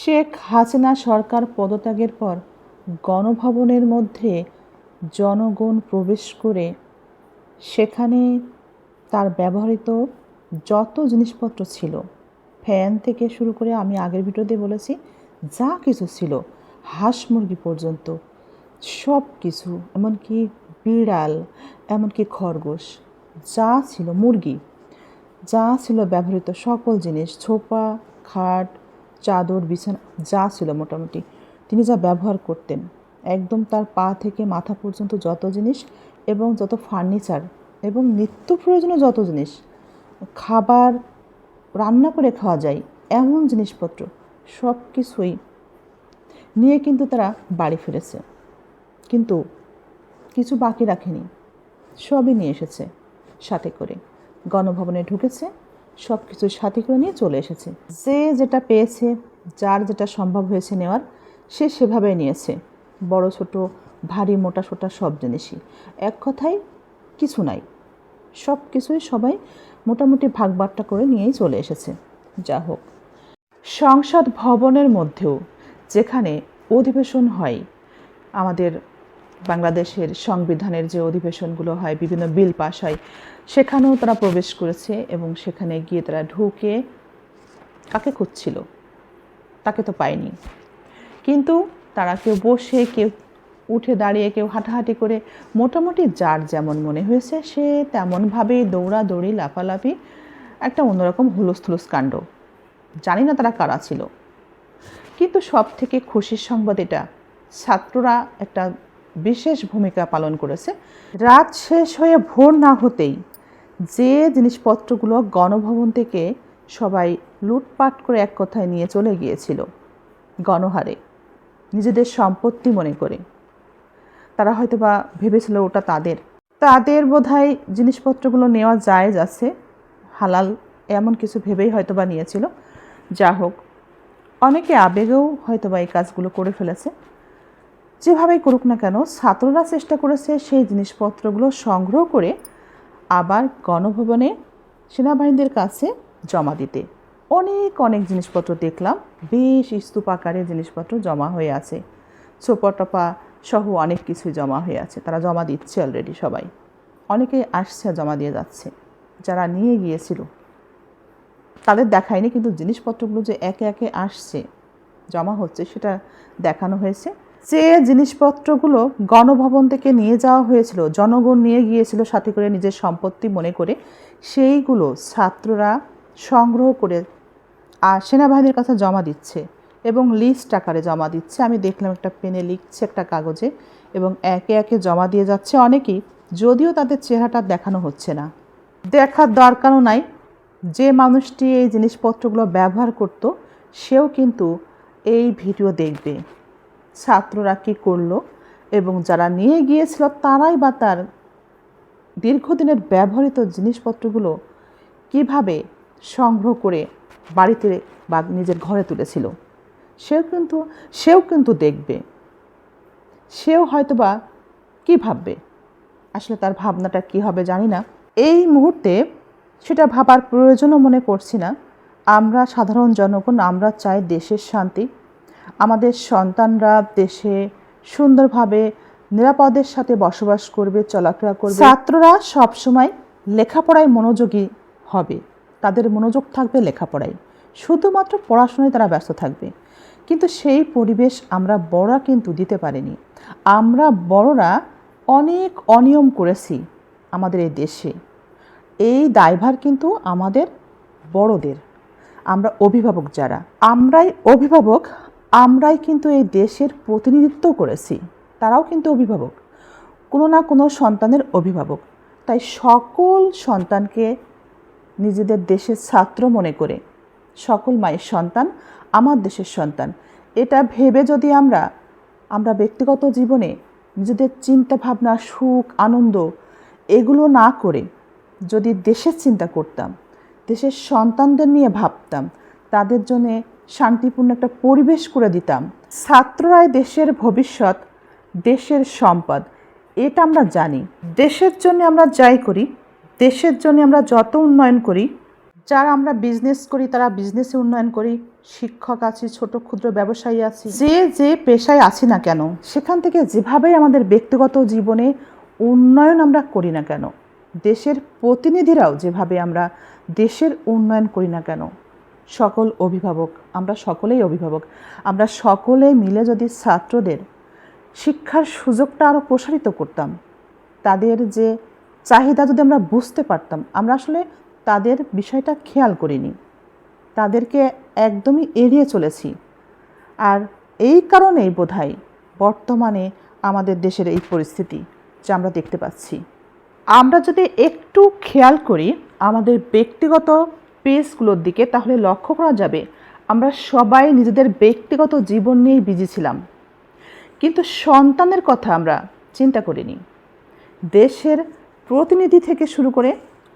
শেখ হাসিনা সরকার পদত্যাগের পর গণভবনের মধ্যে জনগণ প্রবেশ করে সেখানে তার ব্যবহৃত যত জিনিসপত্র ছিল, ফ্যান থেকে শুরু করে আমি আগের ভিডিওতে বলেছি, যা কিছু ছিল, হাঁস মুরগি পর্যন্ত, সব কিছু, এমনকি বিড়াল, এমনকি খরগোশ, যা ছিল মুরগি, যা ছিল ব্যবহৃত সকল জিনিস, ছোপা, খাট চাদর, বিছানা, যা ছিল মোটামুটি। তিনি যা ব্যবহার করতেন। একদম তার পা থেকে মাথা পর্যন্ত যত জিনিস এবং যত ফার্নিচার এবং নিত্য প্রয়োজনীয় যত জিনিস, খাবার রান্না করে খাওয়া যায়, এমন জিনিসপত্র সব কিছুই নিয়ে কিন্তু তারা বাড়ি ফিরেছে। কিন্তু কিছু বাকি রাখেনি। সবই নিয়ে এসেছে সাথে করে। গণভবনে ঢুকেছে সব কিছু সাথে করে নিয়ে চলে এসেছে। যে যেটা পেয়েছে, যার যেটা সম্ভব হয়েছে নেওয়ার, সে সেভাবে নিয়েছে। বড়, ছোট, ভারী, মোটা, সোটা সব জিনিসই। এক কথায়, কিছু নাই। সব কিছুই সবাই মোটামুটি ভাগবাট্টা করে নিয়েই চলে এসেছে। যা হোক। সংসদ ভবনের মধ্যেও যেখানে অধিবেশন হয়, আমাদের বাংলাদেশের সংবিধানের যে অধিবেশনগুলো হয়, বিভিন্ন বিল পাশ হয়, সেখানেও তারা প্রবেশ করেছে এবং সেখানে গিয়ে তারা ঢুকে কাকে খুঁজছিল? তাকে তো পায়নি। কিন্তু তারা কেউ বসে, কেউ উঠে দাঁড়িয়ে, কেউ হাঁটাহাঁটি করে, মোটামুটি যার যেমন মনে হয়েছে, সে তেমনভাবেই দৌড়াদৌড়ি, লাফালাফি, একটা অন্যরকম হুলস্থুলুস কাণ্ড। জানি না তারা কারা ছিল। কিন্তু সব থেকে খুশির সংবাদ এটা, ছাত্ররা একটা বিশেষ ভূমিকা পালন করেছে। রাত শেষ হয়ে ভোর না হতেই যে জিনিসপত্রগুলো গণভবন থেকে সবাই লুটপাট করে এক কথায় নিয়ে চলে গিয়েছিল, গণহারে, নিজেদের সম্পত্তি মনে করে। তারা হয়তো বা ভেবেছিল ওটা তাদের। তাদের বোধহয় জিনিসপত্রগুলো নেওয়া যায় আছে, হালাল এমন কিছু ভেবেই হয়তো বা নিয়েছিল। যা হোক অনেকে আবেগেও হয়তো বা এই কাজগুলো করে ফেলেছে। যেভাবেই করুক না কেন, ছাত্ররা চেষ্টা করেছে সেই জিনিসপত্রগুলো সংগ্রহ করে আবার গণভবনে সেনাবাহিনীদের কাছে জমা দিতে। অনেক অনেক জিনিসপত্র দেখলাম, বেশ স্তূপ আকারে জিনিসপত্র জমা হয়ে আছে। ছোপা টপা সহ অনেক কিছুই জমা হয়ে আছে, তারা জমা দিচ্ছে অলরেডি সবাই। অনেকেই আসছে জমা দিয়ে যাচ্ছে, যারা নিয়ে গিয়েছিল। তাদের দেখায়নি, কিন্তু জিনিসপত্রগুলো যে একে একে আসছে, জমা হচ্ছে, সেটা দেখানো হয়েছে। যে জিনিসপত্রগুলো গণভবন থেকে নিয়ে যাওয়া হয়েছিল, জনগণ নিয়ে গিয়েছিল সাথে করে নিজের সম্পত্তি মনে করে, সেইগুলো ছাত্ররা সংগ্রহ করে আর সেনাবাহিনীর কাছে জমা দিচ্ছে এবং লিস্ট আকারে জমা দিচ্ছে। আমি দেখলাম একটা পেনে লিখছে একটা কাগজে এবং একে একে জমা দিয়ে যাচ্ছে অনেকেই, যদিও তাদের চেহারাটা দেখানো হচ্ছে না। দেখার দরকারও নাই। যে মানুষটি এই জিনিসপত্রগুলো ব্যবহার করত, সেও কিন্তু এই ভিডিও দেখবে। ছাত্ররা কী করল এবং যারা নিয়ে গিয়েছিল তারাই বা তার দীর্ঘদিনের ব্যবহৃত জিনিসপত্রগুলো কীভাবে সংগ্রহ করে বাড়িতে বা নিজের ঘরে তুলেছিল, সেও কিন্তু সেও কিন্তু দেখবে। সেও হয়তোবা কী ভাববে? আসলে তার ভাবনাটা কী হবে জানি না। এই মুহূর্তে সেটা ভাবার প্রয়োজনও মনে করছি না। আমরা সাধারণ জনগণ, আমরা চাই দেশের শান্তি আমাদের সন্তানরা দেশে সুন্দরভাবে, নিরাপদের সাথে বসবাস করবে, চলাফেরা করবে। ছাত্ররা সবসময় লেখাপড়ায় মনোযোগী হবে। তাদের মনোযোগ থাকবে লেখাপড়ায়। শুধুমাত্র পড়াশোনায় তারা ব্যস্ত থাকবে। কিন্তু সেই পরিবেশ আমরা বড়রা কিন্তু দিতে পারিনি। আমরা বড়রা অনেক অনিয়ম করেছি আমাদের এই দেশে। এই দায়ভার কিন্তু আমাদের বড়দের। আমরা অভিভাবক যারা। আমরাই অভিভাবক আমরাই কিন্তু এই দেশের প্রতিনিধিত্ব করেছি। তারাও কিন্তু অভিভাবক। কোনো না কোনো সন্তানের অভিভাবক। তাই সকল সন্তানকে নিজেদের দেশের ছাত্র মনে করে, সকল মায়ের সন্তান আমার দেশের সন্তান। এটা ভেবে যদি আমরা আমরা ব্যক্তিগত জীবনে নিজেদের চিন্তা ভাবনা সুখ, আনন্দ এগুলো না করে যদি দেশের চিন্তা করতাম, দেশের সন্তানদের নিয়ে ভাবতাম, তাদের জন্যে শান্তিপূর্ণ একটা পরিবেশ করে দিতাম। ছাত্ররাই দেশের ভবিষ্যৎ, দেশের সম্পদ, এটা আমরা জানি। দেশের জন্য আমরা যাই করি, দেশের জন্য আমরা যত উন্নয়ন করি, যারা আমরা বিজনেস করি তারা বিজনেসে উন্নয়ন করি। শিক্ষক আছি, ছোট ক্ষুদ্র ব্যবসায়ী আছি, যে যে পেশায় আছি না কেন, সেখান থেকে যেভাবেই আমাদের ব্যক্তিগত জীবনে উন্নয়ন আমরা করি না কেন, দেশের প্রতিনিধিরাও যেভাবে আমরা দেশের উন্নয়ন করি না কেন সকল অভিভাবক, আমরা সকলেই অভিভাবক, আমরা সকলে মিলে যদি ছাত্রদের শিক্ষার সুযোগটা আরও প্রসারিত করতাম, তাদের যে চাহিদা যদি আমরা বুঝতে পারতাম, আমরা আসলে তাদের বিষয়টা খেয়াল করিনি। তাদেরকে একদমই এড়িয়ে চলেছি। আর এই কারণেই বোধহয় বর্তমানে আমাদের দেশের এই পরিস্থিতি যা আমরা দেখতে পাচ্ছি। আমরা যদি একটু খেয়াল করি, আমাদের ব্যক্তিগত পেজগুলোর দিকে তাহলে লক্ষ্য করা যাবে, আমরা সবাই নিজেদের ব্যক্তিগত জীবন নিয়েই বিজি ছিলাম। কিন্তু সন্তানের কথা আমরা চিন্তা করিনি। দেশের প্রতিনিধি থেকে শুরু করে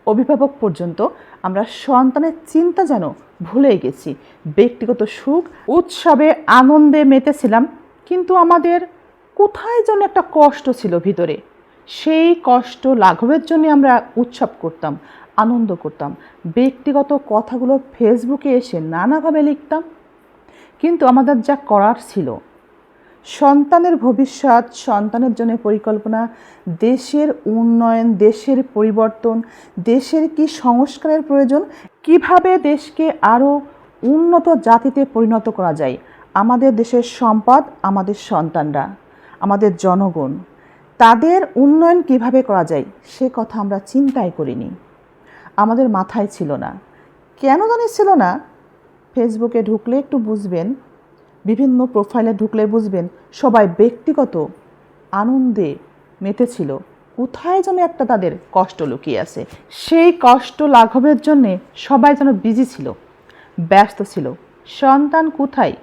অভিভাবক পর্যন্ত আমরা সন্তানের চিন্তা যেন ভুলে গেছি। ব্যক্তিগত সুখ, উৎসবে আনন্দে মেতেছিলাম, কিন্তু আমাদের কোথায় যেন একটা কষ্ট ছিল ভিতরে। সেই কষ্ট লাঘবের জন্য আমরা উৎসব করতাম। আনন্দ করতাম। ব্যক্তিগত কথাগুলো ফেসবুকে এসে নানাভাবে লিখতাম। কিন্তু আমাদের যা করার ছিল, সন্তানের ভবিষ্যৎ, সন্তানের জন্য পরিকল্পনা, দেশের উন্নয়ন, দেশের পরিবর্তন, দেশের কি সংস্কারের প্রয়োজন, কীভাবে দেশকে আরও উন্নত জাতিতে পরিণত করা যায়, আমাদের দেশের সম্পদ, আমাদের সন্তানরা, আমাদের জনগণ, তাদের উন্নয়ন কীভাবে করা যায়, সে কথা আমরা চিন্তাই করিনি। আমাদের মাথায় ছিল না। কেন জানি ছিল না? ফেসবুকে ঢুকলে একটু বুঝবেন, বিভিন্ন প্রোফাইলে ঢুকলে বুঝবেন, সবাই ব্যক্তিগত আনন্দে মেতেছিল। কোথায় যেন একটা তাদের কষ্ট লুকিয়ে আছে। সেই কষ্ট লাঘবের জন্যে সবাই যেন বিজি ছিল, ব্যস্ত ছিল। সন্তান কোথায়?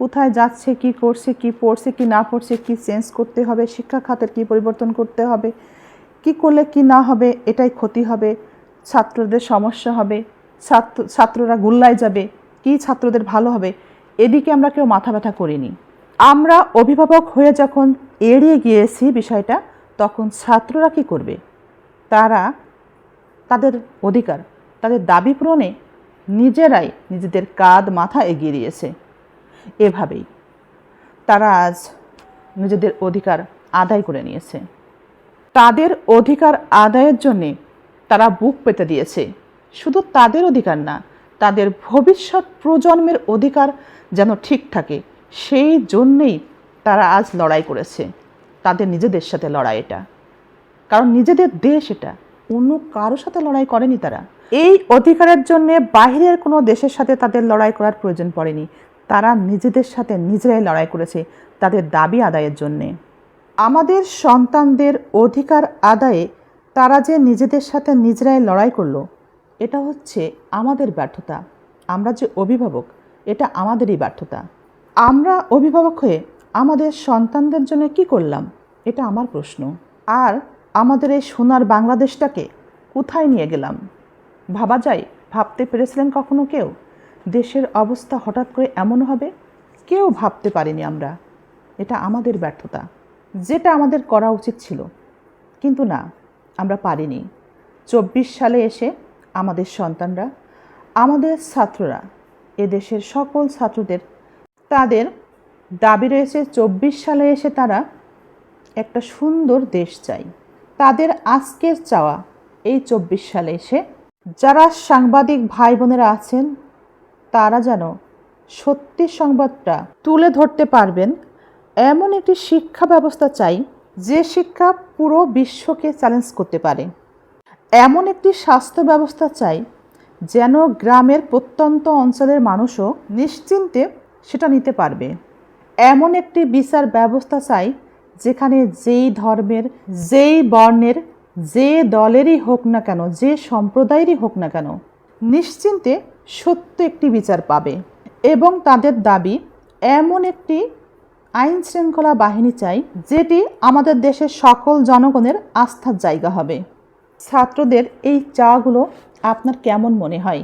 কোথায় যাচ্ছে, কি করছে, কি পড়ছে, কি না পড়ছে, কি চেঞ্জ করতে হবে, শিক্ষা খাতের কি পরিবর্তন করতে হবে, কি করলে কি না হবে, এটাই ক্ষতি হবে। ছাত্রদের সমস্যা হবে? ছাত্র, ছাত্ররা গুল্লায় যাবে। কি ছাত্রদের ভালো হবে? এদিকে আমরা কেউ মাথা ব্যথা করিনি। আমরা অভিভাবক হয়ে যখন এড়িয়ে গিয়েছি বিষয়টা, তখন ছাত্ররা কি করবে? তারা তাদের অধিকার, তাদের দাবি পূরণে নিজেরাই নিজেদের কাঁধ মাথা এগিয়ে দিয়েছে। এভাবেই তারা আজ নিজেদের অধিকার আদায় করে নিয়েছে। তাদের অধিকার আদায়ের জন্যে তারা বুক পেতে দিয়েছে। শুধু তাদের অধিকার না, তাদের ভবিষ্যৎ প্রজন্মের অধিকার যেন ঠিক থাকে, সেই জন্যেই তারা আজ লড়াই করেছে। তাদের নিজেদের সাথে লড়াই এটা। কারণ নিজেদের দেশ এটা। অন্য কারও সাথে লড়াই করেনি তারা। এই অধিকারের জন্য বাহিরের কোনো দেশের সাথে তাদের লড়াই করার প্রয়োজন পড়েনি। তারা নিজেদের সাথে নিজেরাই লড়াই করেছে তাদের দাবি আদায়ের জন্যে। আমাদের সন্তানদের অধিকার আদায়ে তারা যে নিজেদের সাথে নিজেরাই লড়াই করল, এটা হচ্ছে আমাদের ব্যর্থতা। আমরা যে অভিভাবক, এটা আমাদেরই ব্যর্থতা। আমরা অভিভাবক হয়ে আমাদের সন্তানদের জন্য কি করলাম, এটা আমার প্রশ্ন। আর আমাদের এই সোনার বাংলাদেশটাকে কোথায় নিয়ে গেলাম? ভাবা যায়? ভাবতে পেরেছিলেন কখনো কেউ? দেশের অবস্থা হঠাৎ করে এমন হবে? কেউ ভাবতে পারিনি আমরা। এটা আমাদের ব্যর্থতা। যেটা আমাদের করা উচিত ছিল। কিন্তু না। আমরা পারিনি। চব্বিশ সালে এসে আমাদের সন্তানরা, আমাদের ছাত্ররা, এদেশের সকল ছাত্রদের, তাদের দাবি রয়েছে চব্বিশ সালে এসে তারা একটা সুন্দর দেশ চাই তাদের আজকের চাওয়া এই চব্বিশ সালে এসে যারা সাংবাদিক ভাই বোনেরা আছেন, তারা যেন সত্যি সংবাদটা তুলে ধরতে পারবেন, এমন একটি শিক্ষা ব্যবস্থা চাই যে শিক্ষা পুরো বিশ্বকে চ্যালেঞ্জ করতে পারে। এমন একটি স্বাস্থ্য ব্যবস্থা চাই যেন গ্রামের প্রত্যন্ত অঞ্চলের মানুষও নিশ্চিন্তে সেটা নিতে পারবে। এমন একটি বিচার ব্যবস্থা চাই যেখানে যেই ধর্মের, যেই বর্ণের, যে দলেরই হোক না কেন, যে সম্প্রদায়েরই হোক না কেন, নিশ্চিন্তে সত্য একটি বিচার পাবে। এবং তাদের দাবি, এমন একটি আইন শৃঙ্খলা বাহিনী চাই, যেটি আমাদের দেশের সকল জনগণের আস্থার জায়গা হবে। ছাত্রদের এই চাওয়াগুলো আপনার কেমন মনে হয়?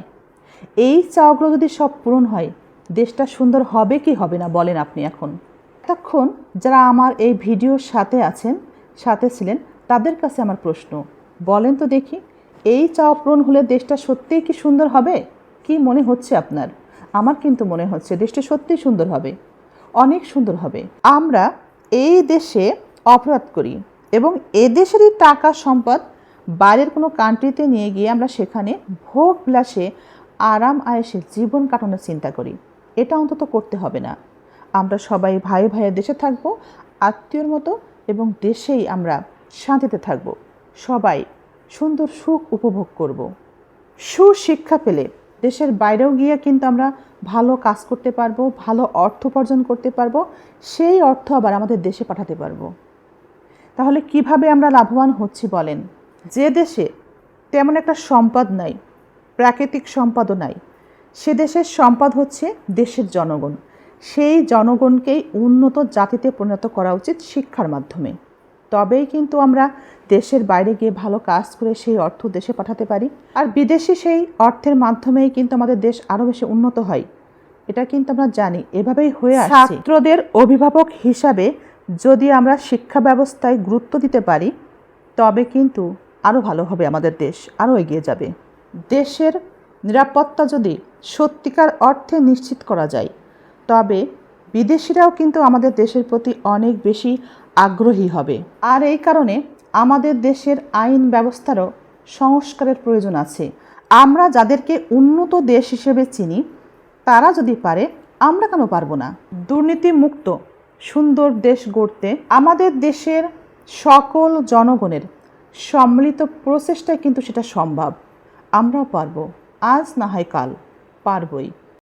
এই চাওয়াগুলো যদি সব পূরণ হয়, দেশটা সুন্দর হবে কি হবে না বলেন আপনি এখন। এতক্ষণ যারা আমার এই ভিডিওর সাথে আছেন, সাথে ছিলেন, তাদের কাছে আমার প্রশ্ন, বলেন তো দেখি, এই চাওয়া পূরণ হলে দেশটা সত্যিই কি সুন্দর হবে? কি মনে হচ্ছে আপনার? আমার কিন্তু মনে হচ্ছে দেশটা সত্যিই সুন্দর হবে। অনেক সুন্দর হবে। আমরা এই দেশে অপরাধ করি এবং এদেশেরই টাকা সম্পদ বাইরের কোনো কান্ট্রিতে নিয়ে গিয়ে আমরা সেখানে ভোগ বিলাসে আরাম আয়েসে জীবন কাটানোর চিন্তা করি। এটা অন্তত করতে হবে না। আমরা সবাই ভাই ভাইয়ের দেশে থাকব, আত্মীয়র মতো এবং দেশেই আমরা শান্তিতে থাকব। সবাই সুন্দর সুখ উপভোগ করব। সুশিক্ষা পেলে দেশের বাইরেও গিয়ে কিন্তু আমরা ভালো কাজ করতে পারব, ভালো অর্থ উপার্জন করতে পারব, সেই অর্থ আবার আমাদের দেশে পাঠাতে পারব। তাহলে কীভাবে আমরা লাভবান হচ্ছি বলেন? যে দেশে তেমন একটা সম্পদ নাই, প্রাকৃতিক সম্পদও নাই, সে দেশের সম্পদ হচ্ছে দেশের জনগণ। সেই জনগণকেই উন্নত জাতিতে পরিণত করা উচিত শিক্ষার মাধ্যমে। তবেই কিন্তু আমরা দেশের বাইরে গিয়ে ভালো কাজ করে সেই অর্থ দেশে পাঠাতে পারি। আর বিদেশি সেই অর্থের মাধ্যমেই কিন্তু আমাদের দেশ আরও বেশি উন্নত হয়। এটা কিন্তু আমরা জানি। এভাবেই হয়ে আসছে। ছাত্রদের অভিভাবক হিসাবে যদি আমরা শিক্ষা ব্যবস্থায় গুরুত্ব দিতে পারি, তবে কিন্তু আরও ভালো হবে আমাদের দেশ আরও এগিয়ে যাবে। দেশের নিরাপত্তা যদি সত্যিকার অর্থে নিশ্চিত করা যায়, তবে বিদেশিরাও কিন্তু আমাদের দেশের প্রতি অনেক বেশি আগ্রহী হবে। আর এই কারণে আমাদের দেশের আইন ব্যবস্থারও সংস্কারের প্রয়োজন আছে। আমরা যাদেরকে উন্নত দেশ হিসেবে চিনি, তারা যদি পারে, আমরা কেন পারব না? দুর্নীতি মুক্ত সুন্দর দেশ গড়তে আমাদের দেশের সকল জনগণের সম্মিলিত প্রচেষ্টায় কিন্তু সেটা সম্ভব। আমরাও পারব। আজ না হয় কাল পারবই।